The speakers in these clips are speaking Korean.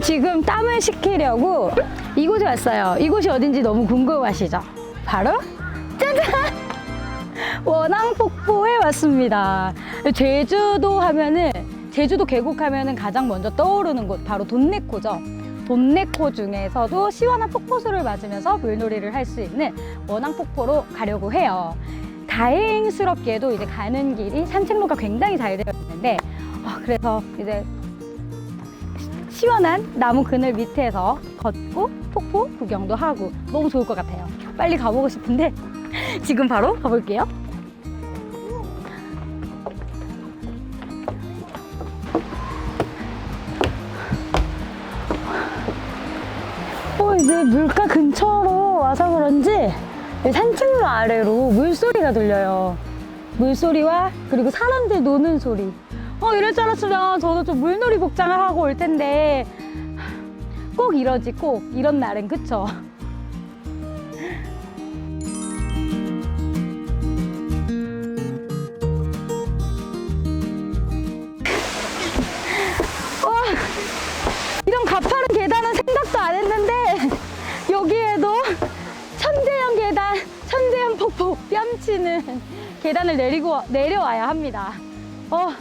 지금 땀을 식히려고 이곳에 왔어요. 이곳이 어딘지 너무 궁금하시죠? 바로 짜잔! 원앙폭포에 왔습니다. 제주도 하면은 제주도 계곡 하면은 가장 먼저 떠오르는 곳 바로 돈네코죠. 돈네코 중에서도 시원한 폭포수를 맞으면서 물놀이를 할 수 있는 원앙폭포로 가려고 해요. 다행스럽게도 이제 가는 길이 산책로가 굉장히 잘 되어 있는데 아, 그래서 이제 시원한 나무 그늘 밑에서 걷고 폭포 구경도 하고 너무 좋을 것 같아요. 빨리 가보고 싶은데 지금 바로 가볼게요. 어, 이제 물가 근처로 와서 그런지 산책로 아래로 물소리가 들려요. 물소리와 그리고 사람들 노는 소리. 어, 이럴 줄 알았으면 저도 좀 물놀이 복장을 하고 올 텐데 꼭 이러지, 꼭. 이런 날은 그쵸? 와, 이런 가파른 계단은 생각도 안 했는데 여기에도 천재형 계단, 천재형 폭포 뺨치는 계단을 내리고 내려와야 합니다. 어,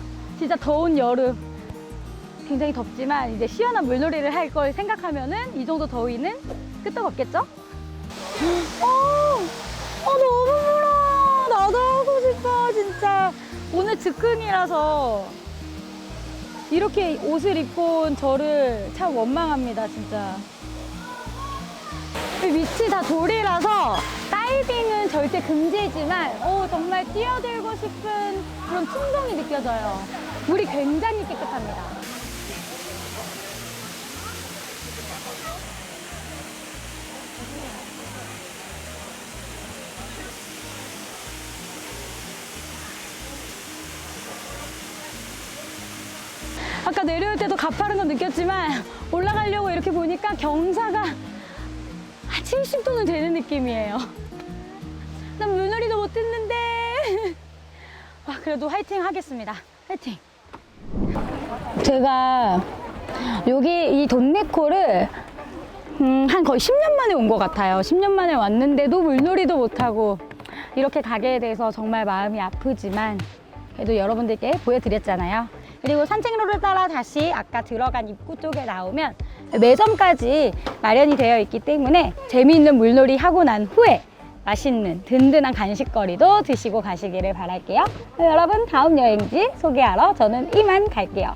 진짜 더운 여름. 굉장히 덥지만 이제 시원한 물놀이를 할 걸 생각하면은 이 정도 더위는 끄떡 없겠죠? 어, 어 너무 불어. 나도 하고 싶어 진짜. 오늘 즉흥이라서 이렇게 옷을 입고 온 저를 참 원망합니다 진짜. 이 밑이 다 돌이라서 다이빙은 절대 금지지만 오, 정말 뛰어들고 싶은 그런 충동이 느껴져요. 물이 굉장히 깨끗합니다. 아까 내려올 때도 가파른 건 느꼈지만 올라가려고 이렇게 보니까 경사가 한 70도는 되는 느낌이에요. 난 물놀이도 못 했는데. 아, 그래도 화이팅 하겠습니다. 화이팅. 제가 여기 이 돈네코를 음, 한 거의 10년 만에 온 것 같아요. 10년 만에 왔는데도 물놀이도 못하고 이렇게 가게 돼서 정말 마음이 아프지만 그래도 여러분들께 보여드렸잖아요. 그리고 산책로를 따라 다시 아까 들어간 입구 쪽에 나오면 매점까지 마련이 되어 있기 때문에 재미있는 물놀이 하고 난 후에 맛있는 든든한 간식거리도 드시고 가시기를 바랄게요. 여러분 다음 여행지 소개하러 저는 이만 갈게요.